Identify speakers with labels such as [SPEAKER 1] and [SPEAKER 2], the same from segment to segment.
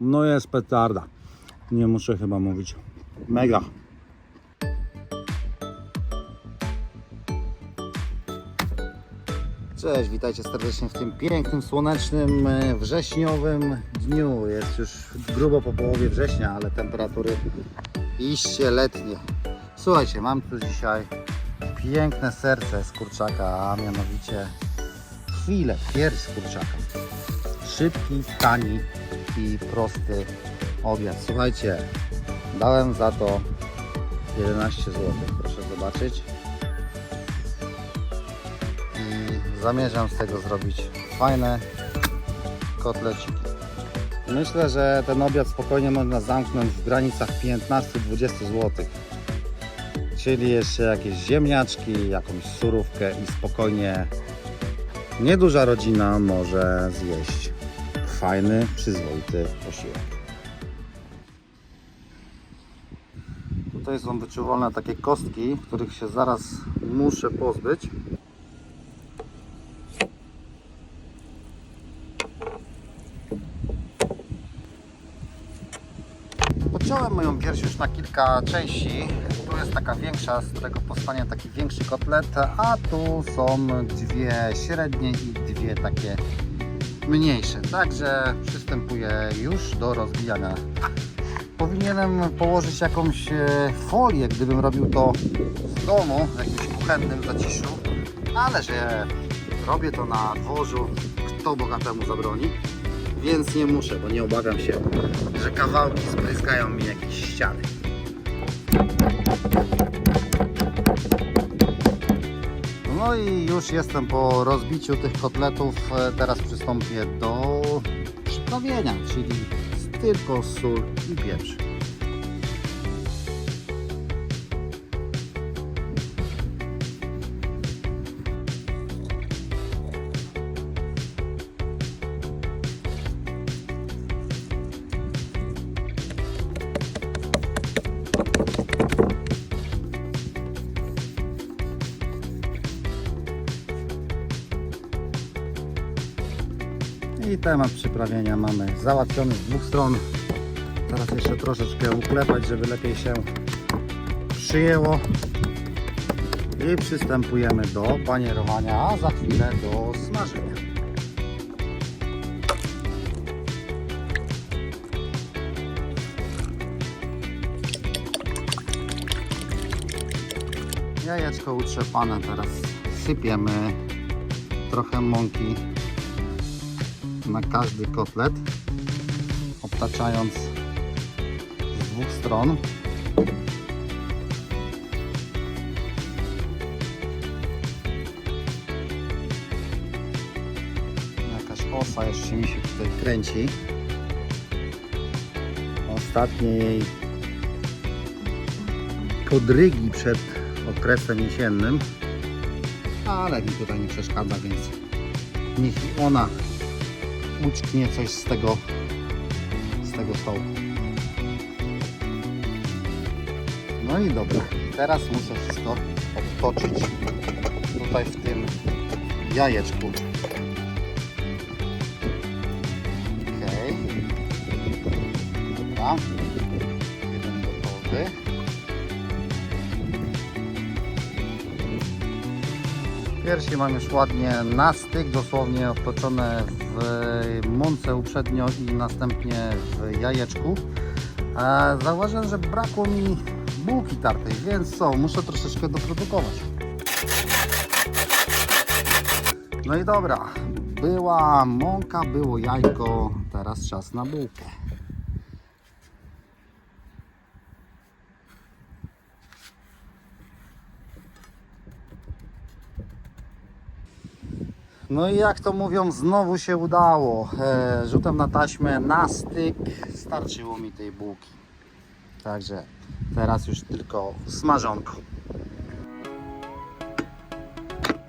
[SPEAKER 1] No jest petarda. Nie muszę chyba mówić. Mega. Cześć, witajcie serdecznie w tym pięknym, słonecznym, e, wrześniowym dniu. Jest już grubo po połowie września, ale temperatury iście letnie. Słuchajcie, mam tu dzisiaj piękne serce z kurczaka, a mianowicie chwilę, pierś kurczaka. Szybki, tani i prosty obiad. Słuchajcie, dałem za to 11 zł, proszę zobaczyć. I zamierzam z tego zrobić fajne kotleciki. Myślę, że ten obiad spokojnie można zamknąć w granicach 15-20 zł. Czyli jeszcze jakieś ziemniaczki, jakąś surówkę i spokojnie nieduża rodzina może zjeść fajny, przyzwoity posiłek. Tutaj są wyczuwalne takie kostki, których się zaraz muszę pozbyć. Podciąłem moją pierś już na kilka części. Tu jest taka większa, z którego powstanie taki większy kotlet, a tu są dwie średnie i dwie takie mniejsze. Także przystępuję już do rozbijania. Powinienem położyć jakąś e, folię, gdybym robił to w domu, w jakimś kuchennym zaciszu, ale że robię to na dworzu, kto bogatemu zabroni, więc nie muszę, bo nie obawiam się, że kawałki spryskają mi jakieś ściany. No i już jestem po rozbiciu tych kotletów. E, Teraz przystąpię do przyprawienia, czyli tylko sól i pieprz. Temat przyprawienia mamy załatwiony z dwóch stron. Teraz jeszcze troszeczkę uklepać, żeby lepiej się przyjęło. I przystępujemy do panierowania, a za chwilę do smażenia. Jajeczko utrzepane, teraz sypiemy trochę mąki na każdy kotlet, obtaczając z dwóch stron. Jakaś osa jeszcze mi się tutaj kręci. Ostatnie jej podrygi przed okresem jesiennym, ale mi tutaj nie przeszkadza, więc niech ona uczknie coś z tego z tego stołu. No i dobra, teraz muszę wszystko obtoczyć tutaj w tym jajeczku. Okej. Dobra. Jeden gotowy. Piersi mam już ładnie na styk, dosłownie obtoczone w mące uprzednio i następnie w jajeczku. Zauważyłem, że brakło mi bułki tartej, więc co, muszę troszeczkę doprodukować. No i dobra, była mąka, było jajko, teraz czas na bułkę. No i jak to mówią, znowu się udało. E, rzutem na taśmę na styk starczyło mi tej bułki. Także teraz już tylko smażonko.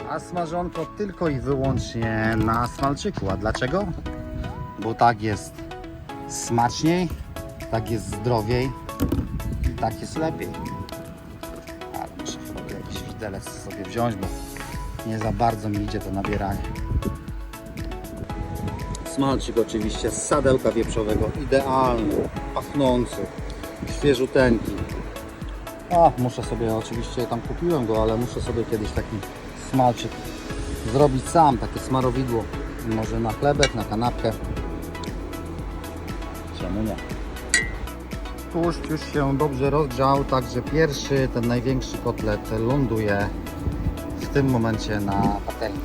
[SPEAKER 1] A smażonko tylko i wyłącznie na smalczyku. A dlaczego? Bo tak jest smaczniej, tak jest zdrowiej i tak jest lepiej. Ale muszę jakiś widelec sobie wziąć, bo nie za bardzo mi idzie to nabieranie. Smalczyk oczywiście z sadełka wieprzowego, idealny, pachnący, świeżuteńki. A, muszę sobie, oczywiście tam kupiłem go, ale muszę sobie kiedyś taki smalczyk zrobić sam, takie smarowidło. Może na chlebek, na kanapkę. Czemu nie? Tłuszcz już się dobrze rozgrzał, także pierwszy, ten największy kotlet ląduje tym momencie na patelni.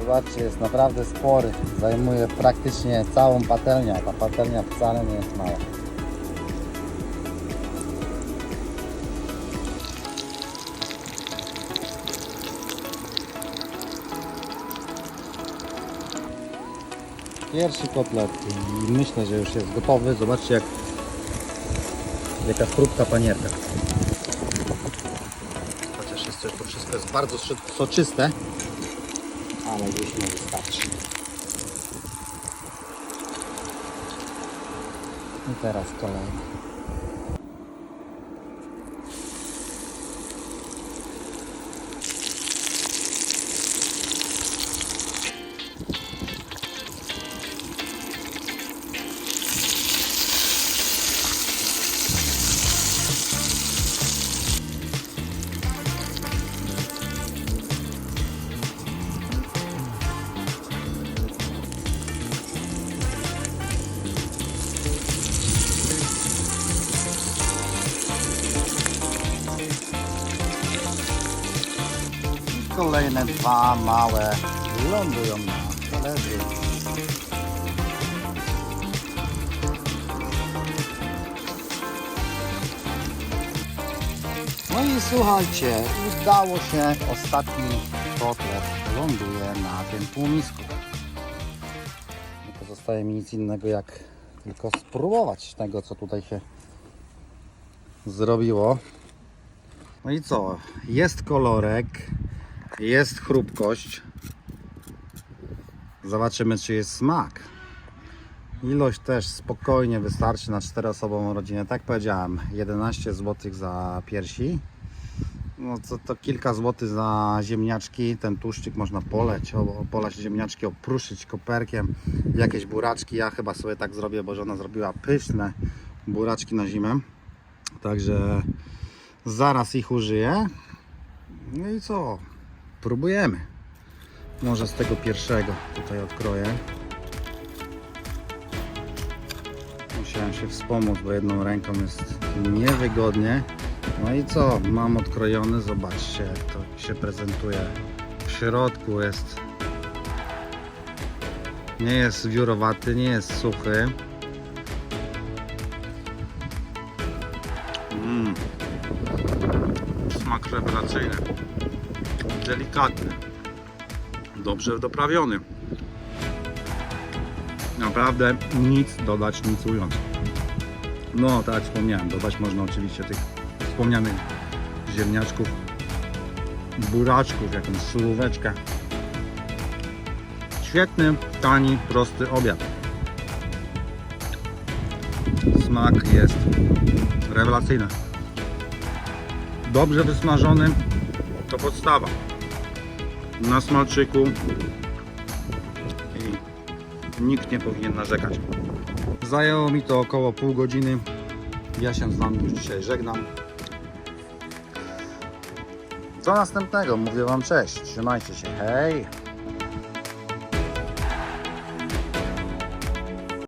[SPEAKER 1] Zobaczcie, jest naprawdę spory. Zajmuje praktycznie całą patelnię, ta patelnia wcale nie jest mała. Pierwszy kotlet i myślę, że już jest gotowy. Zobaczcie jak jaka chrupka panierka. Chociaż jeszcze to wszystko jest bardzo soczyste, ale już nie wystarczy. I teraz kolejny. Kolejne dwa małe lądują na talerzu. No i słuchajcie, udało się, ostatni kotlet ląduje na tym półmisku. Nie pozostaje mi nic innego jak tylko spróbować tego, co tutaj się zrobiło. No i co? Jest kolorek, jest chrupkość. Zobaczymy, czy jest smak. Ilość też spokojnie wystarczy na 4-osobową rodzinę. Tak powiedziałem, 11 zł za piersi. No to, to kilka złotych za ziemniaczki. Ten tłuszczyk można poleć, polać ziemniaczki, opruszyć koperkiem. Jakieś buraczki. Ja chyba sobie tak zrobię, bo żona zrobiła pyszne buraczki na zimę. Także zaraz ich użyję. No i co? Próbujemy. Może z tego pierwszego tutaj odkroję. Musiałem się wspomóc, bo jedną ręką jest niewygodnie. No i co? Mam odkrojony. Zobaczcie, jak to się prezentuje. W środku jest. Nie jest wiórowaty, nie jest suchy. Mm. Smak rewelacyjny. Delikatny. Dobrze doprawiony. Naprawdę nic dodać, nic ująć. No, tak jak wspomniałem, dodać można oczywiście tych wspomnianych ziemniaczków, buraczków, jakąś suróweczkę. Świetny, tani, prosty obiad. Smak jest rewelacyjny. Dobrze wysmażony to podstawa. Na smalczyku i nikt nie powinien narzekać. Zajęło mi to około pół godziny. Ja się z Wami już dzisiaj żegnam. Do następnego. Mówię Wam cześć. Trzymajcie się. Hej!